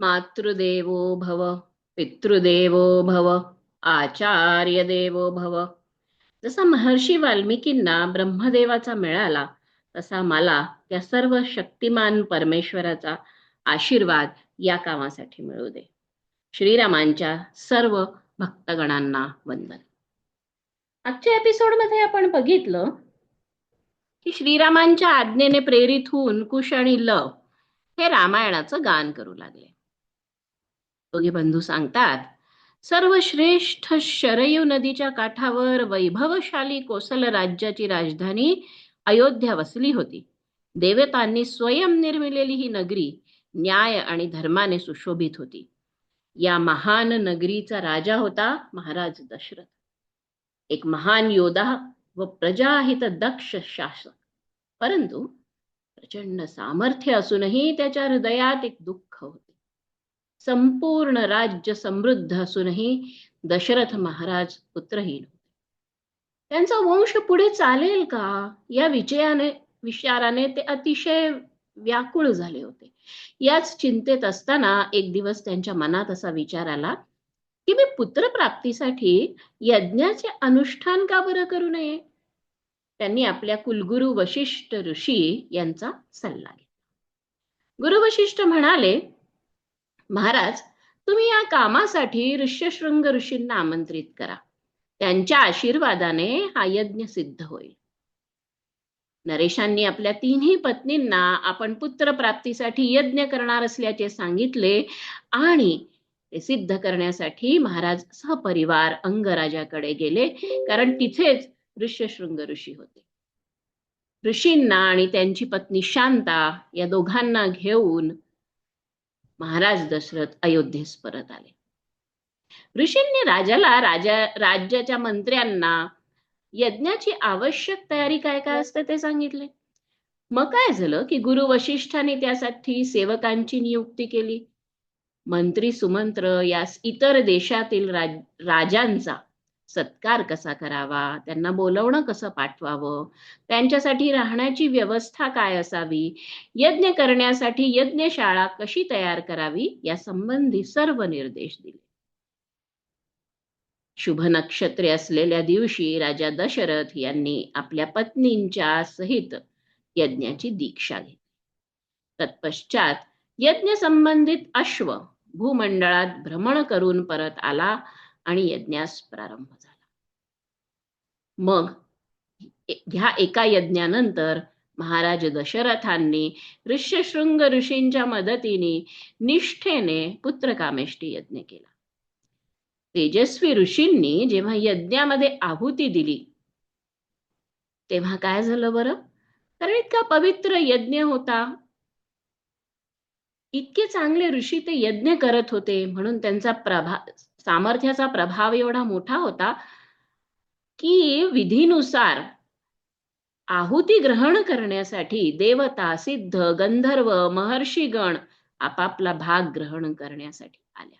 मातृदेवो भव पितृदेवो भव आचार्य देवो भव. जसा महर्षी वाल्मिकींना ब्रह्मदेवाचा मिळाला तसा मला त्या सर्व शक्तिमान परमेश्वराचा आशीर्वाद या कामासाठी मिळू दे. श्रीरामांच्या सर्व भक्तगणांना वंदन. आजच्या एपिसोडमध्ये आपण बघितलं की श्रीरामांच्या आज्ञेने प्रेरित होऊन कुश आणि लव हे रामायणाचं गान करू लागले. दोघे बंधू सांगतात सर्वश्रेष्ठ शरयू नदीच्या काठावर वैभवशाली कोसल राज्याची राजधानी अयोध्या वसली होती. देवतांनी स्वयं निर्मिलेली ही नगरी न्याय आणि धर्माने सुशोभित होती. या महान नगरीचा राजा होता महाराज दशरथ. एक महान योद्धा व प्रजाहित दक्ष शासक. परंतु प्रचंड सामर्थ्य असूनही त्याच्या हृदयात एक दुःख होते. संपूर्ण राज्य समृद्ध असूनही दशरथ महाराज पुत्रहीन होते. त्यांचा वंश पुढे चालेल का? या विजयाने विचाराने ते अतिशय व्याकुळ झाले होते. याच चिंतेत असताना एक दिवस त्यांच्या मनात असा विचार आला की मी पुत्रप्राप्तीसाठी यज्ञाचे अनुष्ठान का बरं करू नये? त्यांनी आपल्या कुलगुरू वशिष्ठ ऋषी यांचा सल्ला घेतला. गुरु वशिष्ठ म्हणाले महाराज तुम्ही या कामासाठी ऋष्यशृंग ऋषींना आमंत्रित करा. त्यांच्या आशीर्वादाने हा यज्ञ सिद्ध होईल. नरेशांनी आपल्या तिन्ही पत्नींना आपण पुत्र प्राप्तीसाठी यज्ञ करणार असल्याचे सांगितले आणि ते सिद्ध करण्यासाठी महाराज सहपरिवार अंगराजाकडे गेले कारण तिथेच ऋष्यशृंग ऋषी होते. ऋषींना आणि त्यांची पत्नी शांता या दोघांना घेऊन महाराज दशरथ अयोध्येस परत आले. ऋषींनी राजाला राजा राज्याच्या मंत्र्यांना यज्ञाची आवश्यक तयारी काय काय असते ते सांगितले. मग काय झालं की गुरु वशिष्ठाने त्यासाठी सेवकांची नियुक्ती केली. मंत्री सुमंत्र यास इतर देशातील राज राजांचा सत्कार कसा करावा? त्यांना बोलवणं कसं पाठवावं? त्यांच्यासाठी राहण्याची व्यवस्था काय असावी? यज्ञ करण्यासाठी यज्ञशाळा कशी तयार करावी? या संबंधी सर्व निर्देश दिले. शुभ नक्षत्रे असलेल्या दिवशी राजा दशरथ यांनी आपल्या पत्नींच्या सहित यज्ञाची दीक्षा घेतली. तत्पश्चात यज्ञ संबंधित अश्व भूमंडळात भ्रमण करून परत आला. आणि यज्ञास प्रारंभ झाला. मग ह्या एका यज्ञानंतर महाराज दशरथांनी ऋष्यशृंग ऋषींच्या मदतीने निष्ठेने पुत्रकामेष्टी यज्ञ केला. तेजस्वी ऋषींनी जेव्हा यज्ञामध्ये आहुती दिली तेव्हा काय झालं बरं? कारण इतका पवित्र यज्ञ होता. इतके चांगले ऋषी ते यज्ञ करत होते म्हणून त्यांचा प्रभा सामर्थ्याचा प्रभाव एवढा मोठा होता की विधीनुसार आहुती ग्रहण करण्यासाठी देवता सिद्ध गंधर्व महर्षीगण आपापला भाग ग्रहण करण्यासाठी आल्या.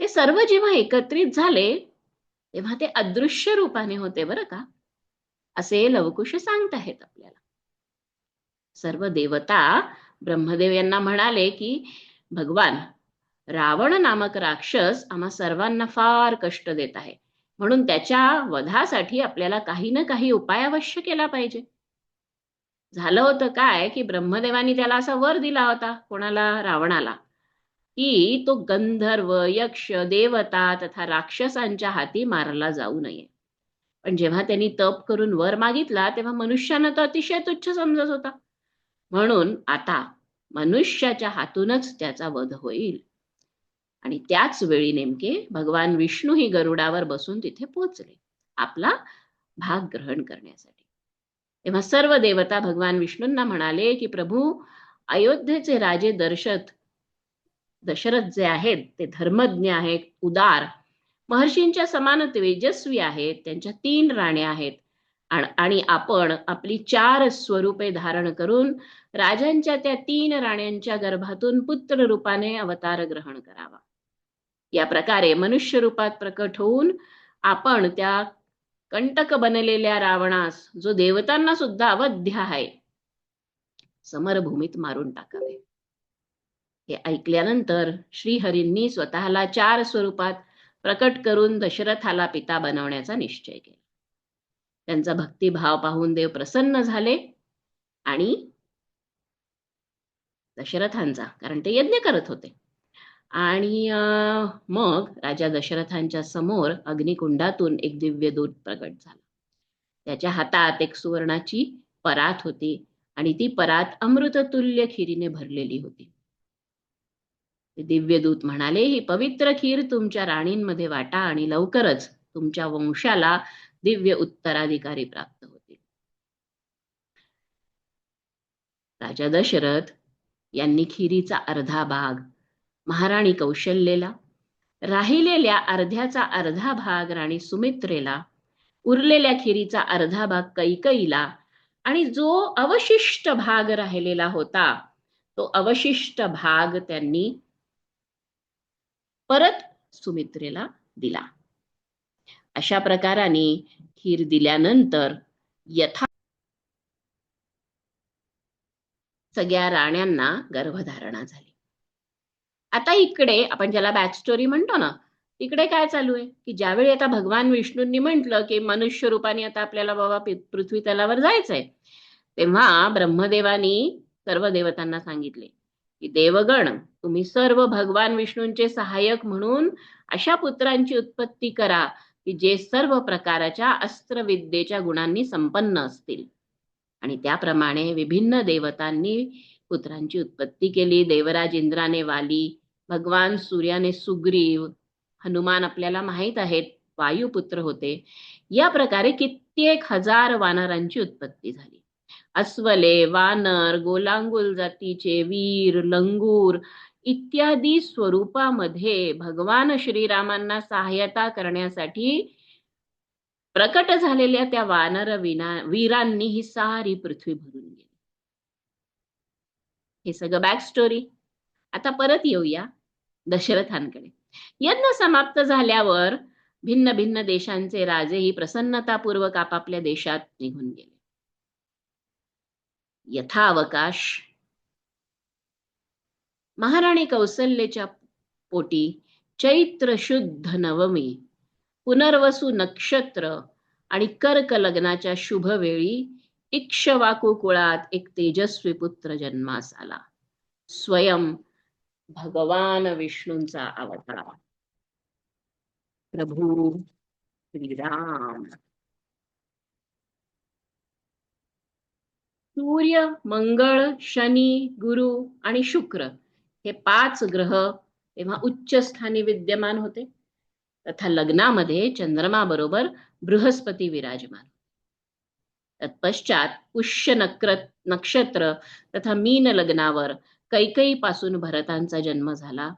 ते सर्व जेव्हा एकत्रित झाले तेव्हा ते अदृश्य रूपाने होते बरं का? असे लवकुश सांगत आहेत आपल्याला. सर्व देवता ब्रह्मदेव यांना म्हणाले की भगवान रावण नामक राक्षस आम्हा सर्वांना फार कष्ट देत आहे. म्हणून त्याच्या वधासाठी आपल्याला काही ना काही उपाय अवश्य केला पाहिजे. झालं होतं काय की ब्रह्मदेवानी त्याला असा वर दिला होता कोणाला? रावणाला. की तो गंधर्व यक्ष देवता तथा राक्षसांच्या हाती मारला जाऊ नये. पण जेव्हा त्यांनी तप करून वर मागितला तेव्हा मनुष्यानं तो अतिशय तुच्छ समजत होता. म्हणून आता मनुष्याच्या हातूनच त्याचा वध होईल. आणि त्याच वेळी नेमके भगवान विष्णू ही गरुडावर बसून तिथे पोचले आपला भाग ग्रहण करण्यासाठी. तेव्हा सर्व देवता भगवान विष्णूंना म्हणाले की प्रभू अयोध्येचे राजे दर्शत दशरथ जे आहेत ते धर्मज्ञ आहेत उदार महर्षींच्या समान तेजस्वी आहेत त्यांच्या तीन राण्या आहेत आणि आपण आपली चार स्वरूपे धारण करून राजांच्या त्या तीन राण्यांच्या गर्भातून पुत्र रूपाने अवतार ग्रहण करावा. या प्रकारे मनुष्य रूपात प्रकट होऊन आपण त्या कंटक बनलेल्या रावणास जो देवतांना सुद्धा अवध्य आहे समरभूमीत मारून टाकावे. हे ऐकल्यानंतर श्रीहरींनी स्वतःला चार स्वरूपात प्रकट करून दशरथाला पिता बनवण्याचा निश्चय केला. त्यांचा भक्तिभाव पाहून देव प्रसन्न झाले आणि दशरथांचा कारण ते यज्ञ करत होते. आणि मग राजा दशरथांच्या समोर अग्निकुंडातून एक दिव्य दूत प्रकट झाला. त्याच्या हातात एक सुवर्णाची परात होती आणि ती परात अमृततुल्य खिरीने भरलेली होती. दिव्यदूत दिव्य दूत म्हणाले ही पवित्र खीर तुमच्या राणींमध्ये वाटा आणि लवकरच तुमच्या वंशाला दिव्य उत्तराधिकारी प्राप्त होतील. राजा दशरथ यांनी खिरीचा अर्धा भाग महाराणी कौशल्येला राहिलेल्या अर्ध्याचा अर्धा भाग राणी सुमित्रेला उरलेल्या खिरीचा अर्धा भाग कैकईला आणि जो अवशिष्ट भाग राहिलेला होता तो अवशिष्ट भाग त्यांनी परत सुमित्रेला दिला. अशा प्रकाराने खीर दिल्यानंतर यथा सगळ्या राण्यांना गर्भधारणा झाली. आता इकडे आपण ज्याला बॅक स्टोरी म्हणतो ना इकडे काय चालू आहे? की ज्यावेळी आता भगवान विष्णूंनी म्हटलं की मनुष्य रूपाने आता आपल्याला बाबा पृथ्वी तलावर जायचंय तेव्हा ब्रह्मदेवानी सर्व देवतांना सांगितले की देवगण तुम्ही सर्व भगवान विष्णूंचे सहाय्यक म्हणून अशा पुत्रांची उत्पत्ती करा की जे सर्व प्रकाराच्या अस्त्रविद्येच्या गुणांनी संपन्न असतील. आणि त्याप्रमाणे विभिन्न देवतांनी पुत्रांची उत्पत्ती केली देवराज इंद्राने वाली भगवान सूर्याने सुग्रीव हनुमान आपल्याला माहीत आहेत वायुपुत्र होते. या प्रकारे कित्येक हजार वानरांची उत्पत्ती झाली. अस्वले वानर गोलांगुल जातीचे वीर लंगूर इत्यादी स्वरूपामध्ये भगवान श्रीरामांना सहाय्यता करण्यासाठी प्रकट झालेल्या त्या वानर विना वीरांनी ही सारी पृथ्वी भरून गेली. हे सगळं बॅक स्टोरी आता परत येऊया. दशरथांकडे. यज्ञ समाप्त झाल्यावर भिन्न भिन्न देशांचे राजेही प्रसन्नतापूर्वक आपापल्या देशात निघून गेले. यथावकाश महाराणी कौसल्येच्या पोटी चैत्र शुद्ध नवमी पुनर्वसू नक्षत्र आणि कर्क लग्नाच्या शुभ वेळी इक्षवाकू कुळात एक तेजस्वी पुत्र जन्मास आला. स्वयं भगवान विष्णूंचा अवतार. प्रभू श्रीराम. सूर्य मंगळ शनी गुरु आणि शुक्र हे पाच ग्रह तेव्हा उच्च स्थानी विद्यमान होते. तथा लग्नामध्ये चंद्रमा बरोबर बृहस्पती विराजमान. तत्पश्चात पुष्य नक्र नक्षत्र तथा मीन लग्नावर कैकई पासून भरतांचा जन्म झाला.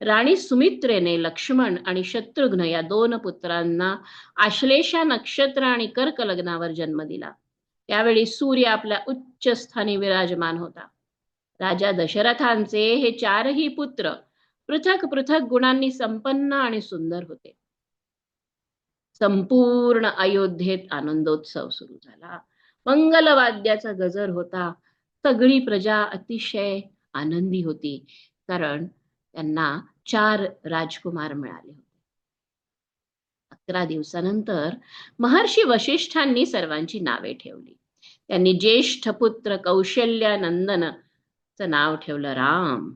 राणी सुमित्रेने लक्ष्मण आणि शत्रुघ्न या दोन पुत्रांना आश्लेषा नक्षत्र आणि कर्क लग्नावर जन्म दिला. त्यावेळी सूर्य आपल्या उच्च स्थानी विराजमान होता. राजा दशरथांचे हे चारही पुत्र पृथक पृथक गुणांनी संपन्न आणि सुंदर होते. संपूर्ण अयोध्येत आनंदोत्सव सुरू झाला. मंगलवाद्याचा गजर होता. सगळी प्रजा अतिशय आनंदी होती. कारण त्यांना चार राजकुमार मिळाले होते. अकरा दिवसानंतर महर्षी वशिष्ठांनी सर्वांची नावे ठेवली. त्यांनी ज्येष्ठ पुत्र कौशल्यानंदन च नाव ठेवलं राम.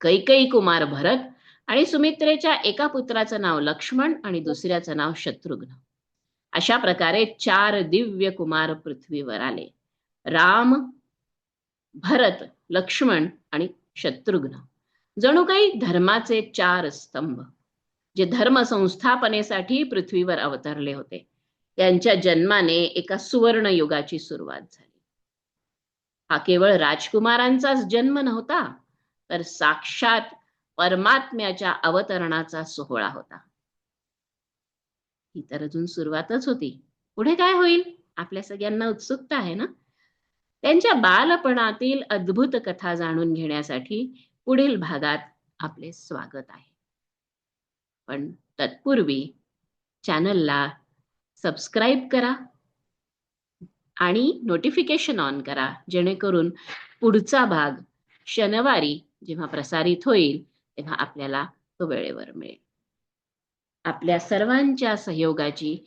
कैकई कुमार भरत आणि सुमित्रेच्या एका पुत्राचं नाव लक्ष्मण आणि दुसऱ्याचं नाव शत्रुघ्न. अशा प्रकारे चार दिव्य कुमार पृथ्वीवर आले. राम भरत लक्ष्मण आणि शत्रुघ्न. जणू काही धर्माचे चार स्तंभ जे धर्म संस्थापनेसाठी पृथ्वीवर अवतरले होते. त्यांच्या जन्माने एका सुवर्ण युगाची सुरुवात झाली. हा केवळ राजकुमारांचाच जन्म नव्हता तर साक्षात परमात्म्याच्या अवतरणाचा सोहळा होता. ही तर अजून सुरुवातच होती. पुढे काय होईल? आपल्या सगळ्यांना उत्सुकता आहे ना? त्यांच्या बालपणातील अद्भुत कथा जाणून घेण्यासाठी पुढील भागात आपले स्वागत आहे. पण तत्पूर्वी चॅनलला सबस्क्राईब करा आणि नोटिफिकेशन ऑन करा जेणेकरून पुढचा भाग शनिवारी जेव्हा प्रसारित होईल तेव्हा आपल्याला तो वेळेवर मिळेल. आपल्या सर्वांच्या सहयोगाची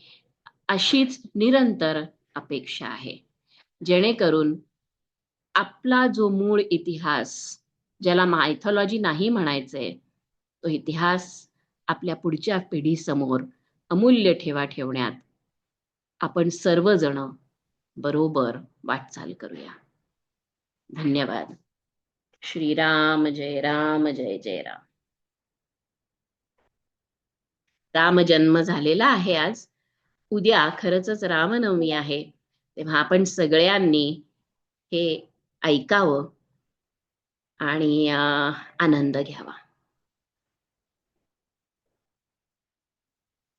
अशीच निरंतर अपेक्षा आहे. जेणेकरून आपला जो मूळ इतिहास ज्याला मायथॉलॉजी नाही म्हणायचंय तो इतिहास आपल्या पुढच्या पिढीसमोर अमूल्य ठेवा ठेवण्यात आपण सर्वजण बरोबर वाटचाल करूया. धन्यवाद. श्रीराम जय राम जय जय राम. राम जन्म झालेला आहे आज. उद्या खरंच रामनवमी आहे. तेव्हा आपण सगळ्यांनी हे ऐकावं आणि आनंद घ्यावा.